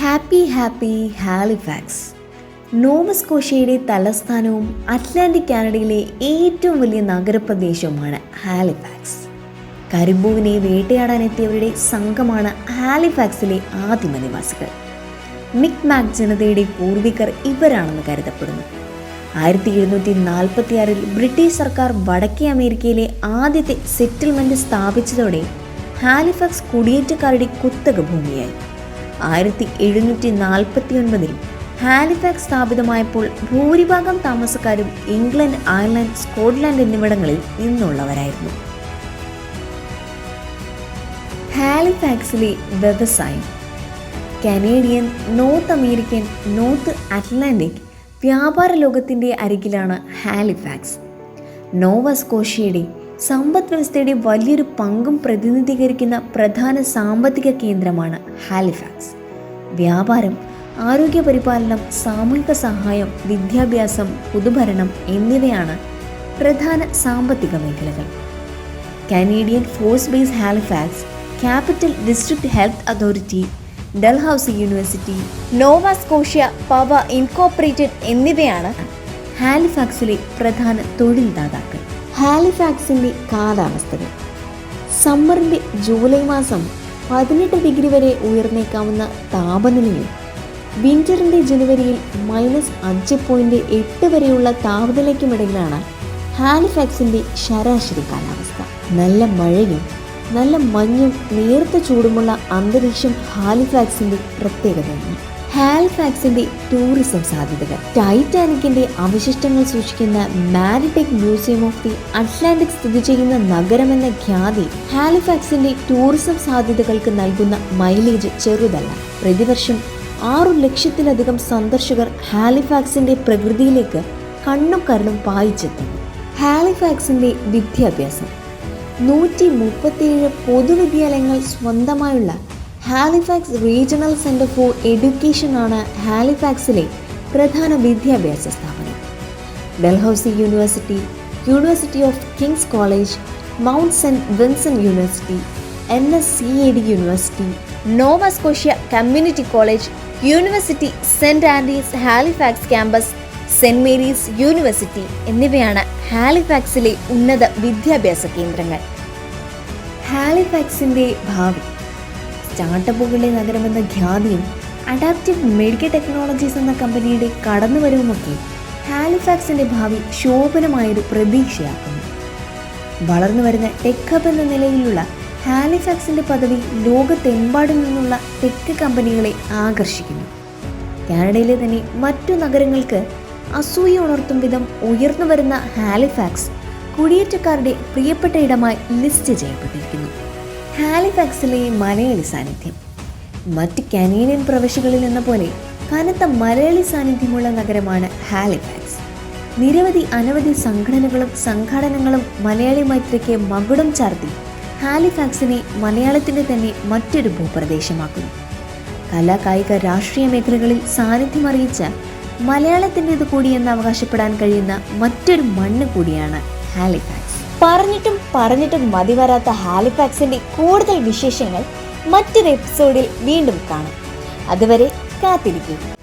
Happy happy Halifax നോവസ്കോഷ്യയുടെ തലസ്ഥാനവും Atlantic കാനഡയിലെ ഏറ്റവും വലിയ നഗരപ്രദേശവുമാണ് ഹാലിഫാക്സ് കരിമ്പൂവിനെ വേട്ടയാടാനെത്തിയവരുടെ സംഘമാണ് ഹാലിഫാക്സിലെ ആദിമ നിവാസികൾ. മിക് മാക് ജനതയുടെ പൂർവികർ ഇവരാണെന്ന് കരുതപ്പെടുന്നു. ആയിരത്തി എഴുന്നൂറ്റി നാൽപ്പത്തി ആറിൽ ബ്രിട്ടീഷ് സർക്കാർ വടക്കേ അമേരിക്കയിലെ ആദ്യത്തെ സെറ്റിൽമെന്റ് സ്ഥാപിച്ചതോടെ ഹാലിഫാക്സ് കുടിയേറ്റക്കാരുടെ കുത്തക ഭൂമിയായി. ആയിരത്തി എഴുന്നൂറ്റി നാൽപ്പത്തി ഒൻപതിൽ ഹാലിഫാക്സ് സ്ഥാപിതമായപ്പോൾ ഭൂരിഭാഗം താമസക്കാരും ഇംഗ്ലണ്ട് അയർലൻഡ് സ്കോട്ട്ലാൻഡ് എന്നിവിടങ്ങളിൽ നിന്നുള്ളവരായിരുന്നു. ഹാലിഫാക്സിലെ വ്യവസായം. Canadian North American North Atlantic വ്യാപാര ലോകത്തിന്റെ അരികിലാണ് ഹാലിഫാക്സ്. നോവ സ്കോഷ്യയുടെ സമ്പദ് വ്യവസ്ഥയുടെ വലിയൊരു പങ്കും പ്രതിനിധീകരിക്കുന്ന പ്രധാന സാമ്പത്തിക കേന്ദ്രമാണ് ഹാലിഫാക്സ് വ്യാപാരം ആരോഗ്യ പരിപാലനം സാമൂഹിക സഹായം വിദ്യാഭ്യാസം പൊതുഭരണം എന്നിവയാണ് പ്രധാന സാമ്പത്തിക മേഖലകൾ. Canadian Force Base Halifax Capital District Health Authority Dalhousie University Nova Scotia power Incorporated എന്നിവയാണ് ഹാലിഫാക്സിലെ പ്രധാന തൊഴിൽ ദാതാക്കൾ ഹാലിഫാക്സിന്റെ കാലാവസ്ഥകൾ. സമ്മറിന്റെ ജൂലൈ മാസം പതിനെട്ട് ഡിഗ്രി വരെ ഉയർന്നേക്കാവുന്ന താപനിലയും വിന്ററിന്റെ ജനുവരിയിൽ മൈനസ് അഞ്ച് പോയിന്റ് എട്ട് വരെയുള്ള താപനിലയ്ക്കുമിടയിലാണ് ഹാലിഫാക്സിന്റെ ശരാശരി കാലാവസ്ഥ. നല്ല മഴയും നല്ല മഞ്ഞും നേർത്ത ചൂടുമുള്ള അന്തരീക്ഷം ഹാലിഫാക്സിന്റെ പ്രത്യേകതയാണ്. ഹാലിഫാക്സിന്റെ ടൂറിസം സാധ്യതകൾ. ടൈറ്റാനിക്കിന്റെ അവശിഷ്ടങ്ങൾ സൂക്ഷിക്കുന്ന Maritime Museum of the Atlantic സ്ഥിതി ചെയ്യുന്ന നഗരമെന്ന ഖ്യാതി ഹാലിഫാക്സിന്റെ ടൂറിസം സാധ്യതകൾക്ക് നൽകുന്ന മൈലേജ് ചെറുതല്ല. പ്രതിവർഷം ആറു ലക്ഷത്തിലധികം സന്ദർശകർ ഹാലിഫാക്സിന്റെ പ്രകൃതിയിലേക്ക് കണ്ണും കരളും പായിച്ചെത്തുന്നു. ഹാലിഫാക്സിന്റെ വിദ്യാഭ്യാസം. നൂറ്റി മുപ്പത്തിയേഴ് പൊതുവിദ്യാലയങ്ങൾ സ്വന്തമായുള്ള Halifax Regional Centre for Education ആണ് ഹാലിഫാക്സിലെ പ്രധാന വിദ്യാഭ്യാസ സ്ഥാപനം. Dalhousie University University of King's College Mount Saint Vincent University N S C A D University Nova Scotia Community College University Saint Andy's Halifax campus Saint Mary's University എന്നിവയാണ് ഹാലിഫാക്സിലെ ഉന്നത വിദ്യാഭ്യാസ കേന്ദ്രങ്ങൾ. ഹാലിഫാക്സിന്റെ ഭാവി സ്റ്റാർട്ടപ്പുകളുടെ നഗരമെന്ന ഖ്യാതിയും അഡാപ്റ്റീവ് മെഡിക്കൽ ടെക്നോളജീസ് എന്ന കമ്പനിയുടെ കടന്നുവരവുമൊക്കെ ഹാലിഫാക്സിന്റെ ഭാവി ശോഭനമായൊരു പ്രതീക്ഷയാക്കുന്നു. വളർന്നു വരുന്ന ടെക് ഹബ് എന്ന നിലയിലുള്ള ഹാലിഫാക്സിന്റെ പദവി ലോകത്തെമ്പാടും നിന്നുള്ള ടെക് കമ്പനികളെ ആകർഷിക്കുന്നു. കാനഡയിലെ തന്നെ മറ്റു നഗരങ്ങൾക്ക് അസൂയ ഉണർത്തും വിധം ഉയർന്നു വരുന്ന ഹാലിഫാക്സ് കുടിയേറ്റക്കാരുടെ പ്രിയപ്പെട്ട ഇടമായി ലിസ്റ്റ് ചെയ്യപ്പെട്ടിരിക്കുന്നു. ഹാലിഫാക്സിലെ മലയാളി സാന്നിധ്യം. മറ്റ് കനേഡിയൻ പ്രവിശ്യകളിൽ എന്ന പോലെ കനത്ത മലയാളി സാന്നിധ്യമുള്ള നഗരമാണ് ഹാലിഫാക്സ്. നിരവധി അനവധി സംഘടനകളും സംഘാടനങ്ങളും മലയാളി മൈത്രിക്ക് മകുടം ചാർത്തി ഹാലിഫാക്സിനെ മലയാളത്തിന്റെ തന്നെ മറ്റൊരു ഭൂപ്രദേശമാക്കുന്നു. കലാകായിക രാഷ്ട്രീയ മേഖലകളിൽ സാന്നിധ്യം അറിയിച്ച മലയാളത്തിന്റെത് കൂടിയെന്ന് അവകാശപ്പെടാൻ കഴിയുന്ന മറ്റൊരു മണ്ണ് കൂടിയാണ് ഹാലിഫാക്സ്. പറഞ്ഞിട്ടും പറഞ്ഞിട്ടും മതി വരാത്ത ഹാലിഫാക്സിന്റെ കൂടുതൽ വിശേഷങ്ങൾ മറ്റൊരു എപ്പിസോഡിൽ വീണ്ടും കാണാം. അതുവരെ കാത്തിരിക്കും.